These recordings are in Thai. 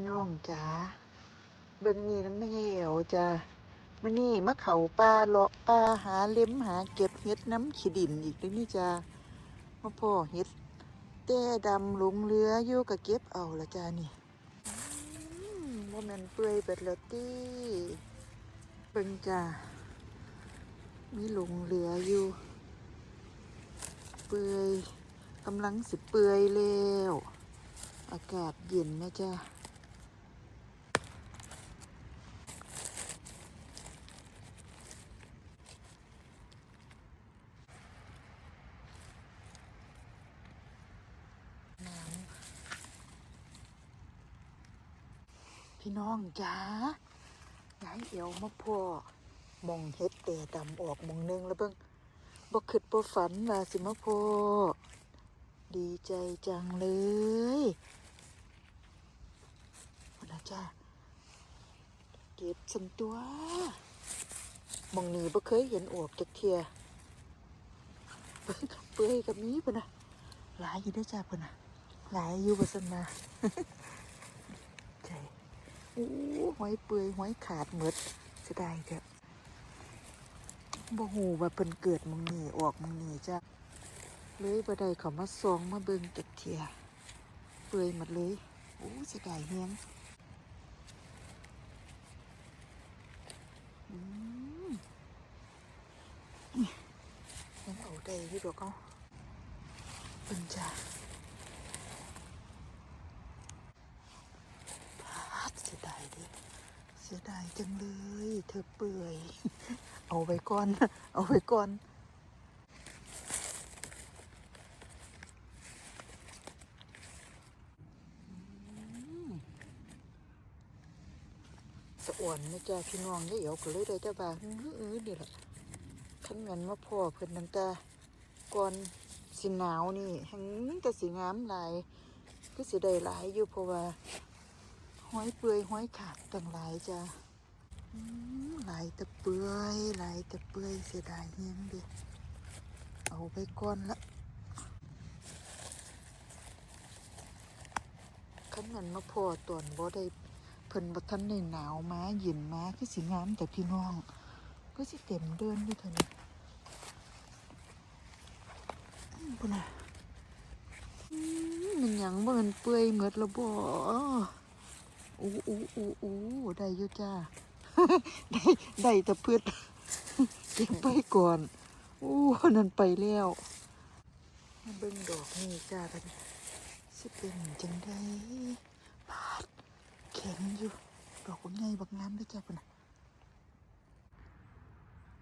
พี่น้องจ๋าเบิ่งนี่น้ำไม่เอวจ้ามื่อนี่มะเขาปลาเลาะปลาหาเล็มหาเก็บเห็ดน้ำขี้ดินอีกเลยนี่จ้ามาพ่อเห็ดแต่ดำหลงเรืออยู่กับเก็บเอาละจ้านี่อืมว่ามันเปื่อยเบิดล้วตีเบิ่งจ้ามีหลงเรืออยู่ เปื่อยกำลังสิเปื่อยแล้ว อากาศเย็นนะจ๊ะน้ำพี่ น้องจ้ายายเอวมาพ่อมองเฮ็ดแต่ดำออกมองนึงแล้วเบิ่งบ่คิดบ่ฝันว่าสิมาพ่อดีใจจังเลยเอาละจ้าเก็บสันตัวมองนี้บ่เคยเห็นออกจักเทียเบิ่งเปื่อยกับนี้พุ่นน่ะหลายอยู่เด้อจ้าพุ่นน่ะหลายอยู่บ่ซั่นนะ อ้หอยเปื่อยหอยขาดหมดเสียดายเด้อบ่ฮู้ว่าเพิ่นเกิดมองนี้ออกมองนี้จ้าเลยบ่ได้เขามาซองมาเบิ่งจักเทียเปื่อยหมดเลยโอ้เสียดายแฮงอืมยังเอาได้อยู่ดอกเอาเบิ่งจ้าพาดเสียดายเด้เสียดายจังเลย เธอเปื่อย เอาไว้ก่อน เอาไว้ก่อนสะอ่อนนะจ๊ะพี่น้องเดี๋ยวก็เลยได้จ้าบ่าอื้ออื้อนี่แหละขันเงินมาพ่อเพิ่อนตั้งแต่ก่อนสิหนาวนี่หังแต่สีงามหลายก็สิได้หลายอยู่เพราะว่า ห้อยเปื่อยห้อยขาดต่างหลายจ้ะหลายแต่เปื่อยหลายแต่เปื่อยเสียดายเฮียเดิเอาไปก่อนละขันเงินมาพอตอนบ่ได้เพิ่นบ่ทันได้หนาวมาเย็นมาคือสิงามแต่พี่น้อง ก็สิเต็มเดินอยู่เท่านี้อืมพุ่นน่ะอืมมันยังบ่มันเปื่อยหมดแล้วบ่ อู้อู้อู้อู้ได้อยู่จ้า ได้ได้แต่พืชเก็บไปก่อน อู้นั่นไปแล้ว มาเบิ่งดอกนี่จ้าบัดนี้สิเป็นจังไดปาดแข็งอยู่ ดอกบักใหญ่บักงามเด้วยจ้าพุ่นน่ะ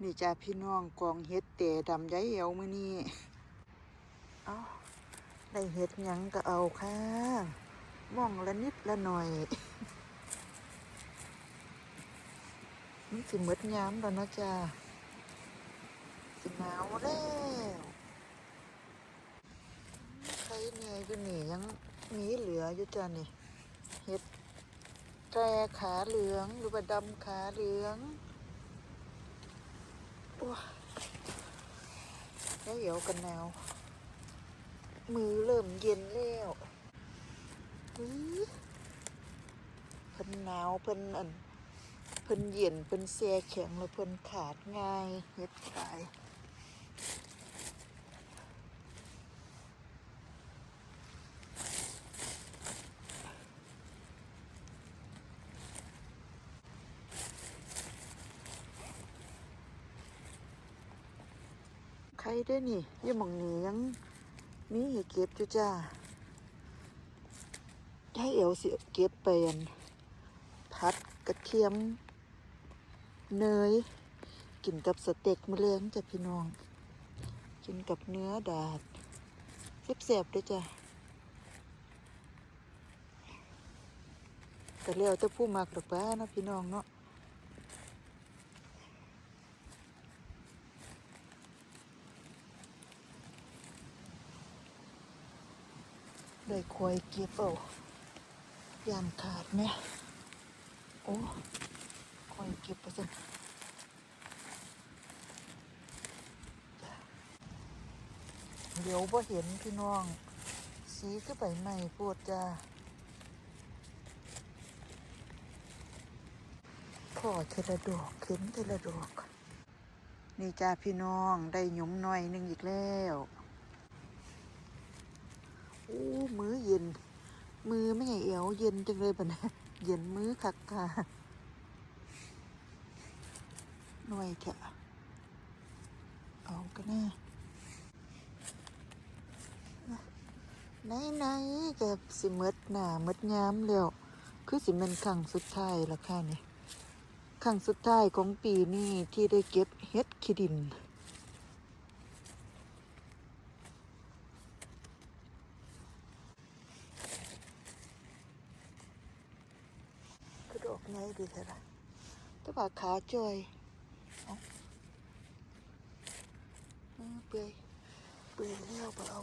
นี่จ้าพี่น้องกองเฮ็ดแต่ดำย้ายเอวมื้อนี้เอาได้เฮ็ดหยังก็เอาค่ะ ม่องละนิดละหน่อย มันสิหมดยามแล้วนาะจ้าสิหนาวแล้วใครเนี่ยอยู่นี่ยังมีเหลืออยู่จ้านี่เฮ็ดแตรขาเหลืองหรือว่าดำขาเหลืองโอ้ยแล้วเดี๋ยวกันหนาวมือเริ่มเย็นแล้ว เพิ่นหนาวเพิ่นอันเพิ่นเย็นเพิ่นแช่แข็งแล้วเพิ่นขาดง่ายเฮ็ดขายใครได้นี่อยังมองนี้ยังมีให้เก็บอยู่จ้า ให้เอวสิเก็บไปอันผัดกระเทียม เนย กินกับสเต็กมะเร็งจ้ะพี่น้อง กินกับเนื้อดาดแซ่บๆด้วยจ้ะแต่แล้วแต่ผู้มักดอกบ้านะพี่น้องเนาะได้คอยเก็บเอา ยานขาดไหมโอ้คอยเก็บไปสิเดี๋ยวบ่เห็นพี่น้อง สีก็ใบใหม่ปวดจ้าพ่อเทละดอกเข็นเทละดอก นี่จ้าพี่น้องได้หยุมหน่อยหนึงอีกแล้ว โอ้ มือเย็น มือไม่ใหญ่เอวเย็นจังเลยปะเนี่ยเย็นมือคักค่ะหน่อยเถอะเอากันแน่ไหนไหนๆกับสิมดหนามดยามแล้วคือสิเป็นครั้งสุดท้ายและค่ะนี่ครั้งสุดท้ายของปีนี้ที่ได้เก็บเฮ็ดขี้ดิน กระดอกไงดีเถอะล่ะ แตว่าขาจอยเปื่อยเปื่อยเลี้ยวบ่เอา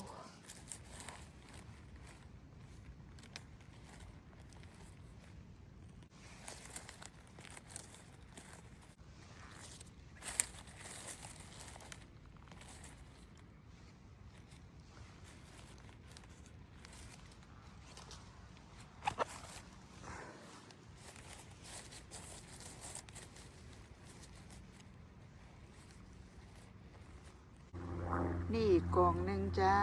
นี่กล่องหนึ่งจ้า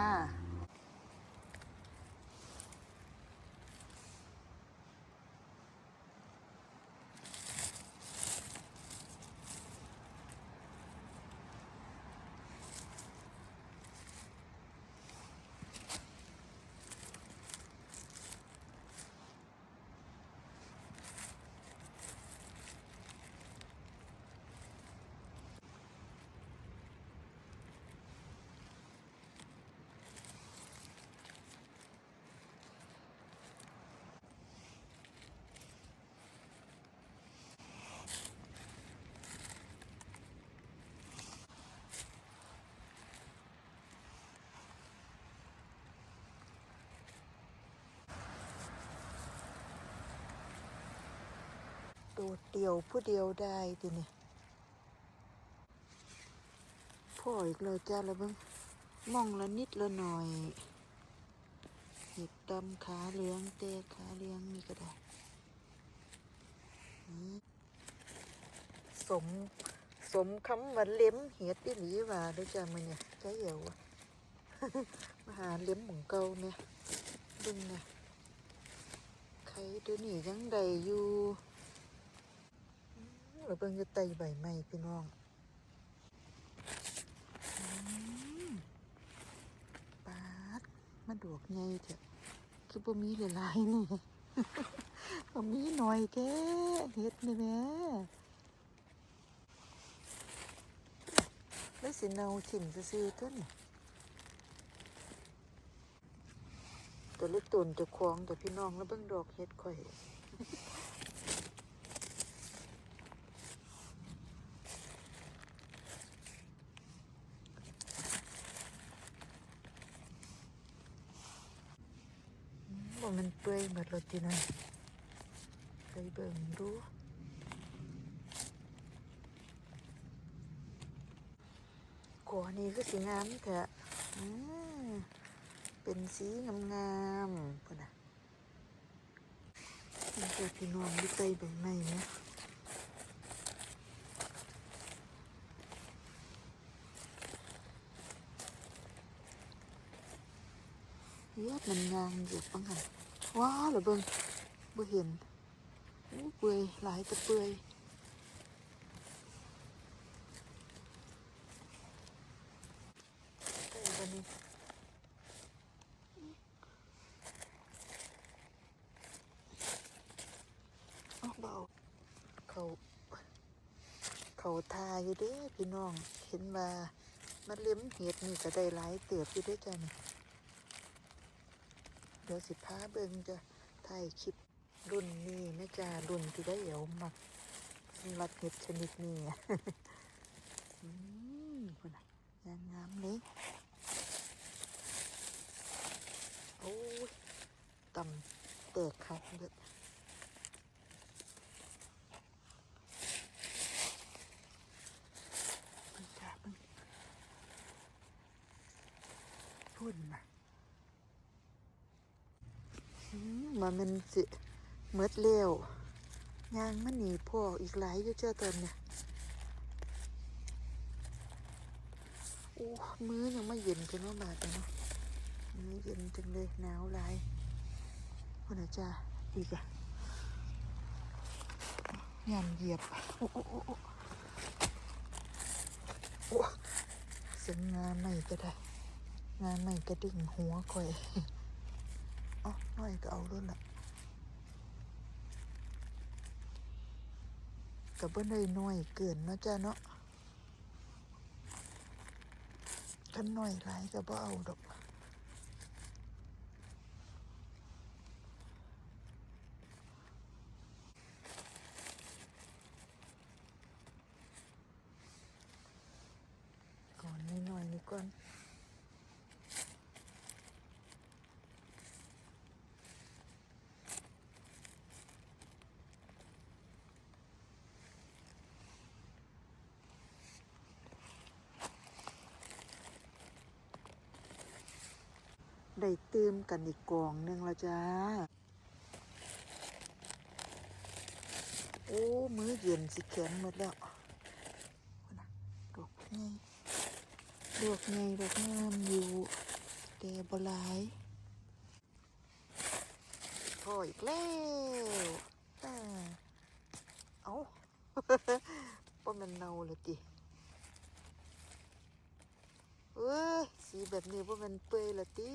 โดเดี่ยวผู้เดียวได้ทีนี่พ่ออีกเลยจ้าแล้วบ้งมองละนิดละหน่อยเห็ดดำขาเหลืองเตะขาเหลืองนี่ก็ได้นี่สมสมคำว่าเล็มเห็ดอีหลีว่าด้วยจ้ามันเนี่ยใจเหี่ยวมาหาเล็มหมูเก่าเนี่ยเบึงเนี่ยใครเดี๋ยวนี้ยังใดอยู่ หรือเบิ่งจะไตใบไม้พี่น้องมปาดมาดวกไงเถอะคือบ่มีหลายๆนี่บ่มีหน่อยแท้เฮ็ดนี่แม่แล้วสิเนาถิ่มซื่อๆตัวนี่ตัวเล็กตุนจะคล้องตัวพี่น้องแล้วเบิ่งดอกเฮ็ดข่อย ว่ามันเปื่อยหมดเลยทีนะไปเบิ่งดูกัวนี้คือสีงามแท้อืเป็นสีงามๆพุ่นน่ะมันจะพี่น้องอยู่ใต้ใบไม้เนี่ย ดมันงามอยู่ปังหันว้าเหรือเบิ่งบ่เห็นเปื่อยหลายต่เปื่อยเอาเบาเขาเขาทาอยู่เด้พี่น้อง เห็นว่ามันเลี้ยมเห็ดนี่ก็ได้หลายเติบอยู่เด้วยจ้ะนี่ เดี๋ยวสิพาเบิงจะถ่ายคลิปรุ่นนี้นะจ๊ะรุ่นที่ได้เอวมักสำหรัดเห็ดชนิดนี้อืมคนไหนยางงามเลยโอ้ยต่ำเตกคักเลยเบิ่งจ้าเบิ่งพุ่นน่ะ อืมมันสิเมดเลี้ยวยางมันหนีพ่ออีกหลายอยู่เจ้าตอนเนี่ยโอ้มือยังไม่เย็นจังว่าบาดเลยเนาะมือเย็นจังเลยหนาวหลายคนอาจารย์อีกอะยานเหยียบโอ้โอ้โอ้โอ้โอ้เสียงงานใหม่ก็ได้งานใหม่กระดิ่งหัวข่อย อ๋อน้อยก็เอาด้วยล่ะกับเบิ้นได้น้อยเกินเนาะจ้าเนาะกันน้อยหลายก็บ่เอาดอกก่อนน้อยๆนี่ก่อน ได้ตื่มกันอีกกองหนึ่งแล้วจ้า โอ้ มื้อเย็นสิแข็งหมดแล้วนะดอกไงดอกไงดอกงามอยู่แต่บลายพออีกแล้วอ่าเอาป้มันเนาเลยติ เอ้ย สีแบบนี้ว่ามันเปื่อยละตี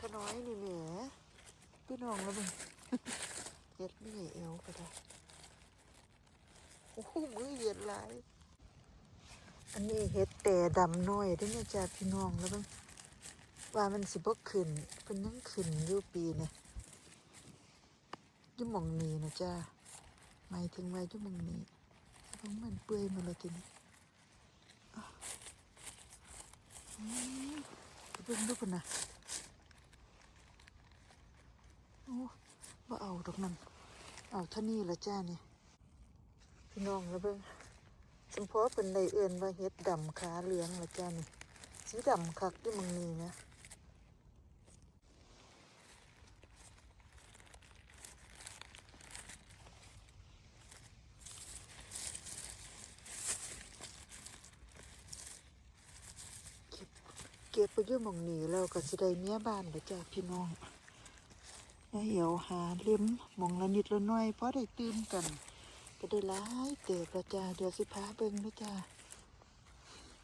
ขน้อยนี่แหมพี่น้องแล้วมึงเฮ็ดไม่ใหญ่เอวก็ได้โอ้โหมือเย็นหลาย อันนี้เฮ็ดแต่ดำน้อยเด้อเนี่ยจ้าพี่น้องแล้วมึงว่ามันสิบ่ขึ้นเพิ่นยังขึ้นอยู่ปีเนี่ยยุ่มองนี้นะจ้าหมายถึงว่าอยุ่มองนี้เพราะมันเปื่อยมาแล้วทีนี้ เบิ่งดูกันนะโอ้ว่าเอาดอกนั้นเอาเท่านี้ละจ้าเนี่ยพี่น้องแล้วเบิ่งสมพอเป็นในเอื่นว่าเฮ็ดดำขาเหลืองละจ้านี่สีดำคักที่มึงนี่นะ ก็บไปอยู่หมองนี้แล้วก็สิได้เมียบ้านละจ้าพี่น้องเหี่ยวหาเล่มหมองละนิดละหน้อยเพราะได้ตื่มกัน ก็ได้หลายเติบละจ้าเดี๋ยวสิพาเบิ่งนะจ้า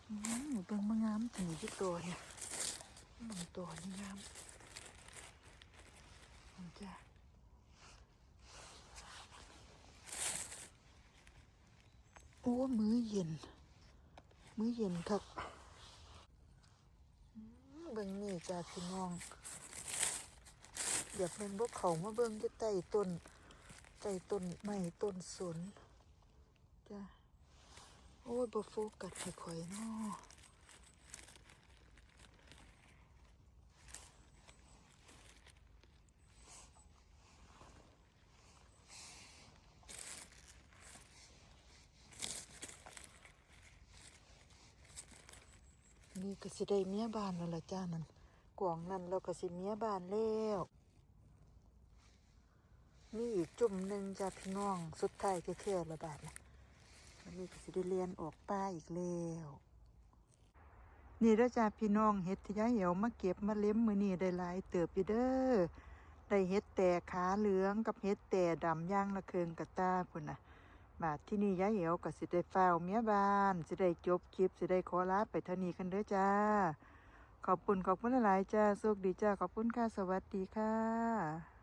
อืมเบิ่งมางามถึงที่ตัวเนี่ยบางตัวนี่งามจ้าโอ้ มือเย็น มือเย็นครับ เบิ่งนี่จ้าพี่น้องเดี๋ยากเป็นพวกเขามาเบิ่งที่ใต้ต้นใต้ต้นไม้ต้นสนจ้าโอ้ยบ่โฟกัสให้ข่อยเนาะ นี่ก็สิได้เมียบ้านแล้วล่ะจ้านั่นกวงนั่นเราก็สิเมียบ้านแล้วนี่อีกจุ่มหนึ่งจ้าพี่น้อง สุดท้ายเท่ๆละบาทนะวันนี้ก็สิได้เรียนออกป้าอีกแล้วนี่เด้อจ้าพี่น้องเฮ็ดที่ยายเหี่ยวมาเก็บมาเล็มมือนี่ได้หลายเติบอยู่เด้อได้เฮ็ดแต่ขาเหลืองกับเฮ็ดแต่ดำย่างละเคืองกะตาพุ่นน่ะ บาทที่นี่ยายเหี่ยวก็สิได้เฝ้าวเมียบ้านสิได้จบคลิปสิได้ขอลาไปเท่านี้กันเด้อจ้า ขอบคุณขอบคุณหลายๆจ้าโชคดีจ้าขอบคุณค่ะสวัสดีค่ะ